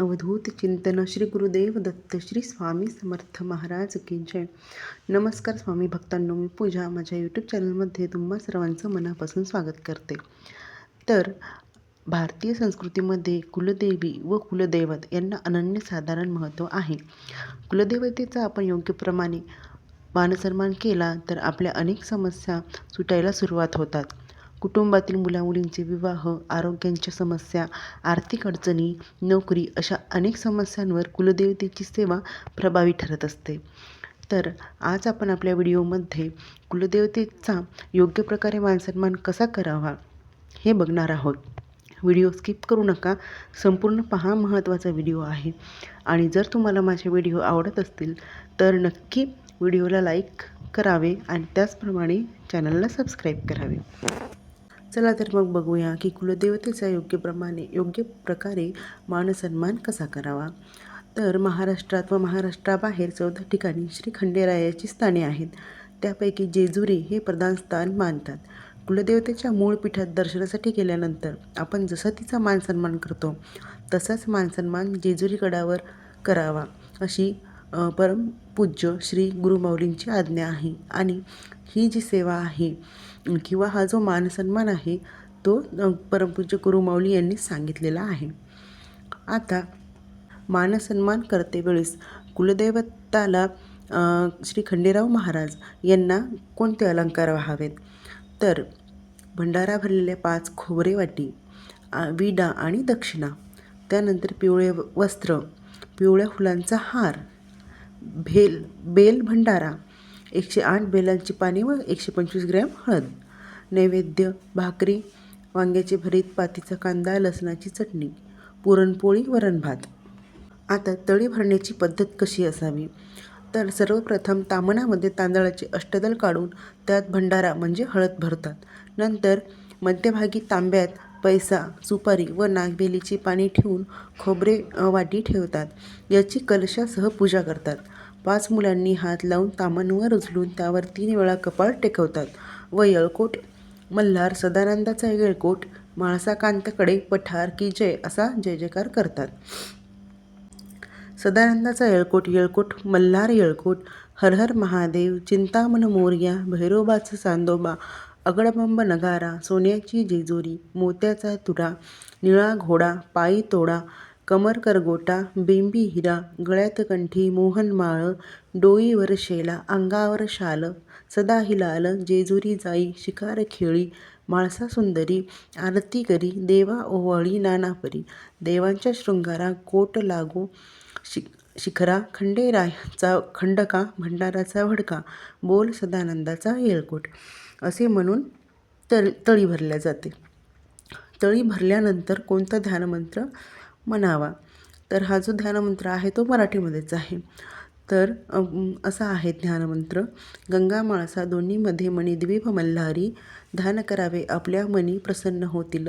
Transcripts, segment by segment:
अवधूत चिंतन श्री गुरुदेव दत्त श्री स्वामी समर्थ महाराज की जय. नमस्कार स्वामी भक्तांनो मी पूजा माझ्या यूट्यूब चॅनलमध्ये तुम्हा सर्वांचं मनापासून स्वागत करते. तर भारतीय संस्कृतीमध्ये कुलदेवी व कुलदैवत यांना अनन्यसाधारण महत्त्व आहे. कुलदेवतेचा आपण योग्य प्रमाणे मानसन्मान केला तर आपल्या अनेक समस्या सुटायला सुरुवात होतात. कुटुंबातील मुलामुलींचे विवाह आरोग्यांच्या समस्या आर्थिक अडचणी नोकरी अशा अनेक समस्यांवर कुलदेवतेची सेवा प्रभावी ठरत असते. तर आज आपण आपल्या व्हिडिओमध्ये कुलदेवतेचा योग्य प्रकारे मानसन्मान कसा करावा हे बघणार आहोत. व्हिडिओ स्किप करू नका संपूर्ण पहा महत्त्वाचा व्हिडिओ आहे. आणि जर तुम्हाला माझे व्हिडिओ आवडत असतील तर नक्की व्हिडिओला लाईक करावे आणि त्याचप्रमाणे चॅनलला सबस्क्राईब करावे. चला तर मग बघूया की कुलदेवतेचा योग्य प्रमाणे योग्य प्रकारे मानसन्मान कसा करावा? तर महाराष्ट्रात व महाराष्ट्राबाहेर चौदा ठिकाणी श्री खंडेरायाची स्थाने आहेत. त्यापैकी जेजुरी हे प्रधान स्थान मानतात. कुलदेवतेच्या मूळ पीठात दर्शनासाठी गेल्यानंतर आपण जसा तिचा मानसन्मान करतो तसाच मानसन्मान जेजुरी गडावर करावा अशी परमपूज्य श्री गुरुमौलींची आज्ञा आहे. आणि ही जी सेवा आहे किंवा हा जो मानसन्मान आहे तो परमपूज्य गुरुमाऊली यांनी सांगितलेला आहे. आता मानसन्मान करतेवेळेस कुलदैवताला श्री खंडेराव महाराज यांना कोणते अलंकार व्हावेत? तर भंडारा भरलेल्या पाच खोबरे वाटी विडा आणि दक्षिणा त्यानंतर पिवळे वस्त्र पिवळ्या फुलांचा हार भेल बेल भंडारा एकशे आठ बेलांची पाने व एकशे पंचवीस ग्रॅम हळद. नैवेद्य भाकरी वांग्याचे भरीत पातीचा कांदा लसणाची चटणी पुरणपोळी वरण भात आता तळी भरण्याची पद्धत कशी असावी? तर सर्वप्रथम तामणामध्ये तांदळाचे अष्टदल काढून त्यात भंडारा म्हणजे हळद भरतात. नंतर मध्यभागी तांब्यात पैसा सुपारी व नागबेलीची पाणी ठेवून खोबरे वाटी ठेवतात. याची कलशासह पूजा करतात. पाच मुलांनी हात लावून तामांवर उचलून त्यावर तीन वेळा कपाळ टेकवतात. व येळकोट मल्हार सदानंदाचा येळकोट माळसाकांतकडे पठार की जय असा जय जयकार करतात. सदानंदाचा येळकोट येळकोट मल्हार येळकोट हर हर महादेव चिंतामन मोर्या भैरोबाचा चांदोबा अगडबंब नगारा सोन्याची जेजोरी मोत्याचा तुरा निळा घोडा पायी तोडा कमर करगोटा बिंबी हिरा गळ्यात कंठी मोहनमाळ डोईवर शेला अंगावर शाल सदा हिलाल जेजुरी जाई शिकार खेळी माळसा सुंदरी आरती करी देवा ओवाळी नानापरी देवांच्या शृंगारा कोट लागो शि शिखरा खंडेरायचा खंडका भंडाराचा भडका बोल सदानंदाचा येळकोट असे म्हणून तळ तळी भरल्या जाते. तळी भरल्यानंतर कोणता ध्यानमंत्र? म्हणावा. तर हा जो ध्यानमंत्र आहे तो मराठीमध्येच आहे. तर असा आहे ध्यानमंत्र. गंगा माळसा दोन्हीमध्ये मणी द्वीप मल्हारी ध्यान करावे आपल्या मनी प्रसन्न होतील.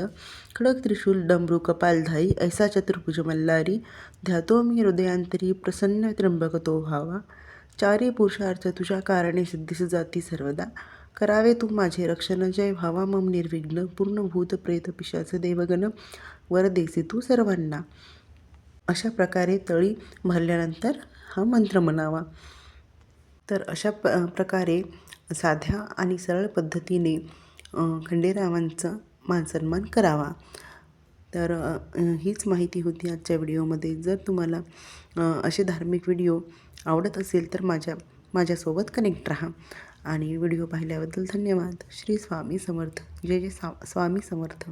खडक त्रिशूल डमरू कपालधाई ऐसा चतुर्भुज मल्हारी ध्यातो मी हृदयांतरी प्रसन्न त्र्यंबक तो व्हावा. चारी पुरुषार्थ तुझ्या कारणे सिद्धीस जाती सर्वदा. करावे तू माझे रक्षण जय व्हावा मम निर्विघ्न पूर्ण भूत प्रेत पिशाच देवगण वर देसे तू सर्वांना. अशा प्रकारे तळी भरल्यानंतर हा मंत्र म्हणावा. तर अशा प प्रकारे साध्या आणि सरळ पद्धतीने खंडेरावांचा मानसन्मान करावा. तर हीच माहिती होती आजच्या व्हिडिओमध्ये. जर तुम्हाला असे धार्मिक व्हिडिओ आवडत असेल तर माझ्या माझ्यासोबत कनेक्ट राहा. आणि व्हिडिओ पाहिल्याबद्दल धन्यवाद. श्री स्वामी समर्थ. जय जय सा स्वामी समर्थ.